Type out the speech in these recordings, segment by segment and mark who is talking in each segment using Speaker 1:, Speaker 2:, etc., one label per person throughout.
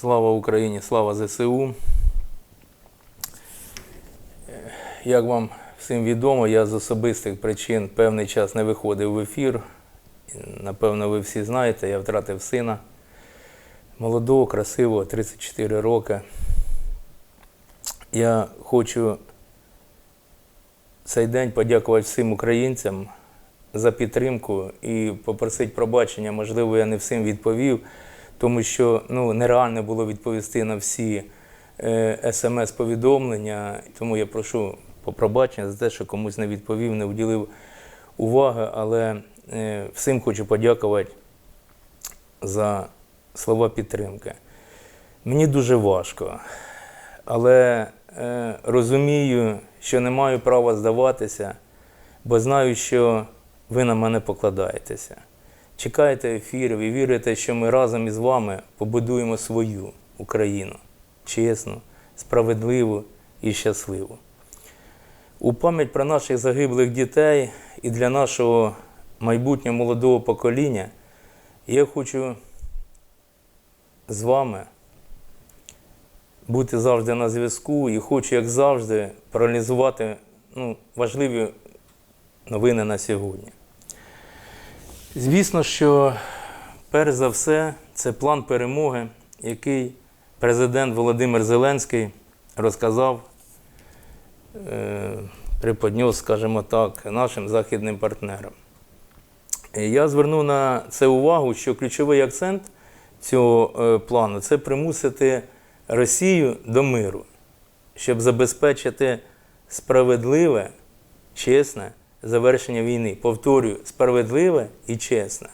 Speaker 1: Слава Україні, слава ЗСУ. Як вам всім відомо, я з особистих причин певний час не виходив в ефір. Напевно, ви всі знаєте, я втратив сина молодого, красивого, 34 роки. Я хочу цей день подякувати всім українцям за підтримку і попросити пробачення. Можливо, я не всім відповів, тому що ну, нереально було відповісти на всі е, смс-повідомлення. Тому я прошу по пробачення за те, що комусь не відповів, не вділив уваги, але е, всім хочу подякувати за слова підтримки. Мені дуже важко, але е, розумію, що не маю права здаватися, бо знаю, що ви на мене покладаєтеся. Чекаєте ефірів і вірите, що ми разом із вами побудуємо свою Україну чесну, справедливу і щасливу. У пам'ять про наших загиблих дітей і для нашого майбутнього молодого покоління я хочу з вами бути завжди на зв'язку і хочу, як завжди, проаналізувати ну, важливі новини на сьогодні. Звісно, що перш за все це план перемоги, який президент Володимир Зеленський розказав, е, приподнес, скажімо так, нашим західним партнерам. Я звернув на це увагу, що ключовий акцент цього е, плану це примусити Росію до миру, щоб забезпечити справедливе, чесне завершення війни. Повторюю, справедливе і чесне.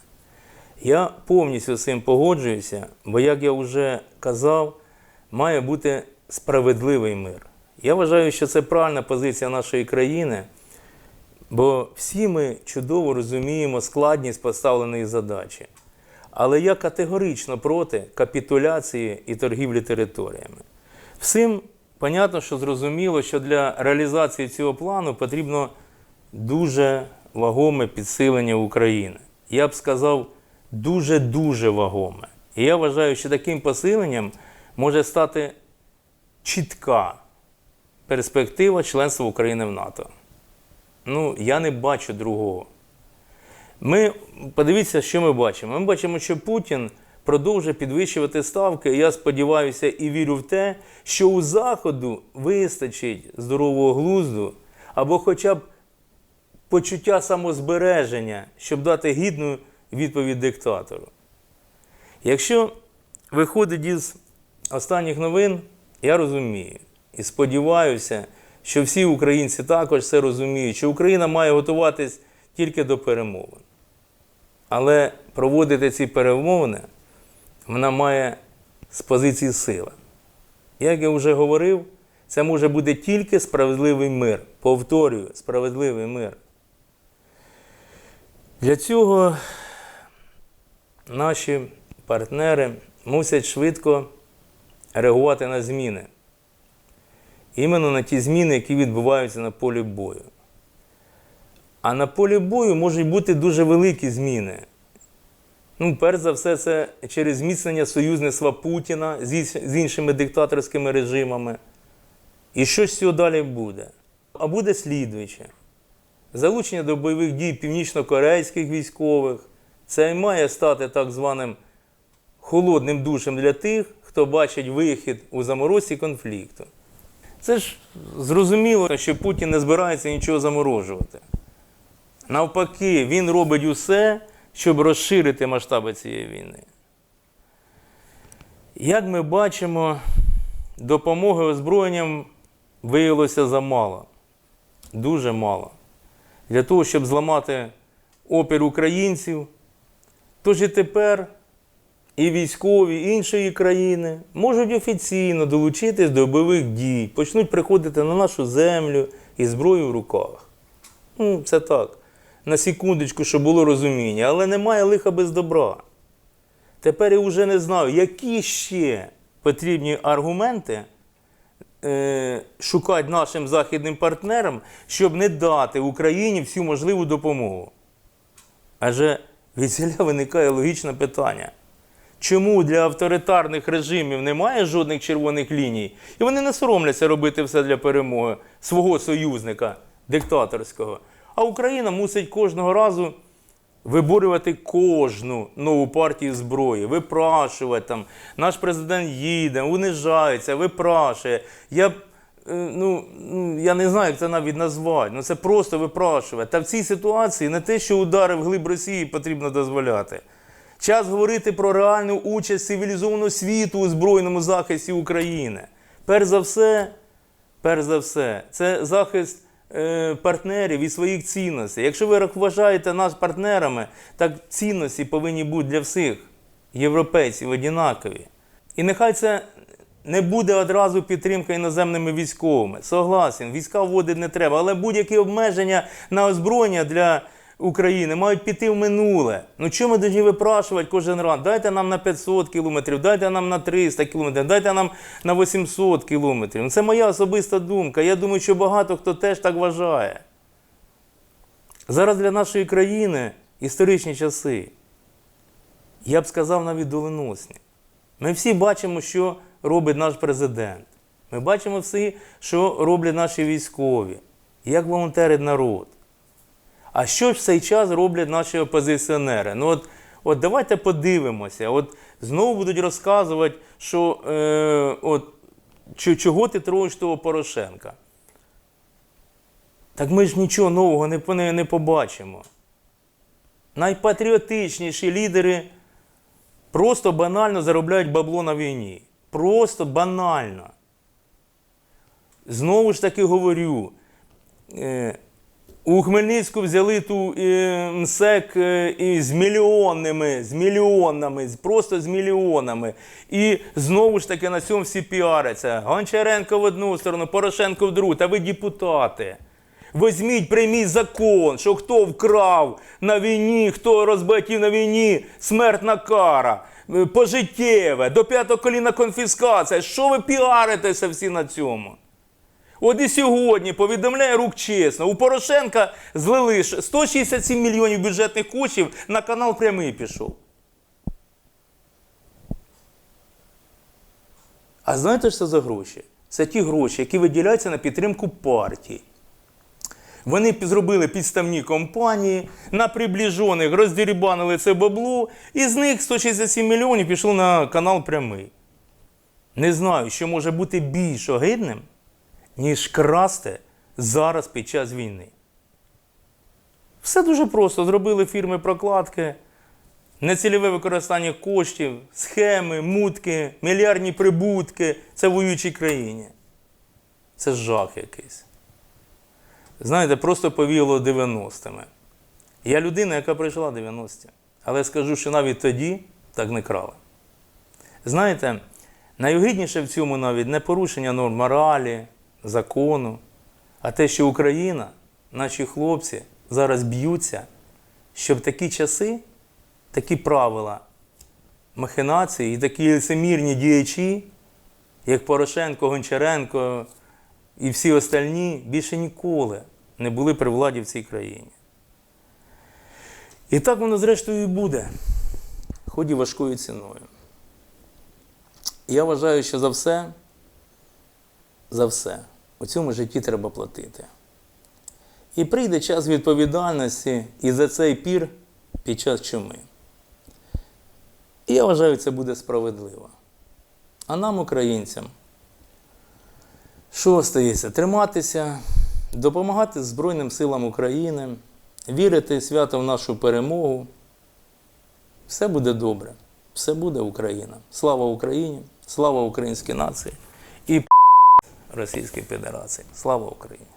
Speaker 1: Я повністю з цим погоджуюся, бо, як я вже казав, має бути справедливий мир. Я вважаю, що це правильна позиція нашої країни, бо всі ми чудово розуміємо складність поставленої задачі. Але я категорично проти капітуляції і торгівлі територіями. Всім понятно, що зрозуміло, що для реалізації цього плану потрібно дуже вагоме підсилення України. Я б сказав, дуже-дуже вагоме. І я вважаю, що таким посиленням може стати чітка перспектива членства України в НАТО. Ну, я не бачу другого. Ми подивіться, що ми бачимо. Ми бачимо, що Путін продовжує підвищувати ставки. Я сподіваюся і вірю в те, що у Заходу вистачить здорового глузду або хоча б почуття самозбереження, щоб дати гідну відповідь диктатору. Якщо виходить із останніх новин, я розумію і сподіваюся, що всі українці також це розуміють, що Україна має готуватись тільки до перемовин. Але проводити ці перемовини вона має з позиції сили. Як я вже говорив, це може бути тільки справедливий мир. Повторюю, справедливий мир. Для цього наші партнери мусять швидко реагувати на зміни. Іменно на ті зміни, які відбуваються на полі бою. А на полі бою можуть бути дуже великі зміни. Ну, перш за все, це через зміцнення союзництва Путіна з іншими диктаторськими режимами. І що з цього далі буде? А буде слідуюче. Залучення до бойових дій північно-корейських військових. Це має стати так званим холодним душем для тих, хто бачить вихід у заморозці конфлікту. Це ж зрозуміло, що Путін не збирається нічого заморожувати. Навпаки, він робить усе, щоб розширити масштаби цієї війни. Як ми бачимо, допомоги озброєнням виявилося замало. Дуже мало. Для того, щоб зламати опір українців. Тож і тепер і військові іншої країни можуть офіційно долучитись до бойових дій, почнуть приходити на нашу землю із зброєю в руках. Ну, це так. На секундочку, щоб було розуміння, але немає лиха без добра. Тепер я вже не знаю, які ще потрібні аргументи шукати нашим західним партнерам, щоб не дати Україні всю можливу допомогу. Адже від ціля виникає логічне питання. чому для авторитарних режимів немає жодних червоних ліній, і вони не соромляться робити все для перемоги свого союзника диктаторського. А Україна мусить кожного разу виборювати кожну нову партію зброї, випрашувати там. Наш президент їде, унижається, випрашує. Я, е, ну, ну, я не знаю, як це навіть назвати. Ну це просто випрашувати. Та в цій ситуації не те, що удари в глиб Росії потрібно дозволяти. Час говорити про реальну участь цивілізованого світу у збройному захисті України. Перш за все, перш за все, це захист партнерів і своїх цінностей. Якщо ви вважаєте нас партнерами, так цінності повинні бути для всіх європейців однакові. І нехай це не буде одразу підтримка іноземними військовими. Согласен, війська вводити не треба, але будь-які обмеження на озброєння для України мають піти в минуле. Ну чому ми повинні випрашувати кожен раз? Дайте нам на 500 кілометрів, дайте нам на 300 кілометрів, дайте нам на 800 кілометрів. Ну, це моя особиста думка. Я думаю, що багато хто теж так вважає. Зараз для нашої країни історичні часи. Я б сказав навіть доленосні. Ми всі бачимо, що робить наш президент. Ми бачимо всі, що роблять наші військові, як волонтерить народ. А що в цей час роблять наші опозиціонери? Ну от, от давайте подивимося. От знову будуть розказувати, що е, от, чого ти троїш того Порошенка. Так ми ж нічого нового не, не, побачимо. Найпатріотичніші лідери просто банально заробляють бабло на війні. Просто банально. Знову ж таки говорю. Е, у Хмельницьку взяли ту е, МСЕК е, з мільйонними, з мільйонами, просто з мільйонами. І знову ж таки на цьому всі піаряться. Гончаренко в одну сторону, Порошенко в другу. Та ви депутати. Візьміть, прийміть закон, що хто вкрав на війні, хто розбатів на війні, смертна кара, е, пожиттєве, до п'ятого коліна конфіскація. Що ви піаритеся всі на цьому? От і сьогодні повідомляє рук чесно. У Порошенка злили 167 мільйонів бюджетних коштів на канал прямий пішов. А знаєте, що за гроші? Це ті гроші, які виділяються на підтримку партії. Вони зробили підставні компанії, на приближених роздірібанили це бабло, і з них 167 мільйонів пішло на канал прямий. Не знаю, що може бути більш огидним, ніж красти зараз під час війни. Все дуже просто. Зробили фірми прокладки, нецільове використання коштів, схеми, мутки, мільярдні прибутки. Це в воюючій країні. Це жах якийсь. Знаєте, просто повіяло 90-ми. Я людина, яка прийшла 90-ті. Але скажу, що навіть тоді так не крали. Знаєте, найогидніше в цьому навіть не порушення норм моралі, закону, а те, що Україна, наші хлопці зараз б'ються, щоб такі часи, такі правила махінації і такі лицемірні діячі, як Порошенко, Гончаренко і всі остальні, більше ніколи не були при владі в цій країні. І так воно зрештою і буде, хоч і важкою ціною. Я вважаю, що за все, за все у цьому житті треба платити. І прийде час відповідальності і за цей пір під час чуми. І я вважаю, це буде справедливо. А нам, українцям, що остається? Триматися, допомагати Збройним силам України, вірити свято в нашу перемогу. Все буде добре. Все буде Україна. Слава Україні, слава українській нації і Російській Федерації. Слава Україні!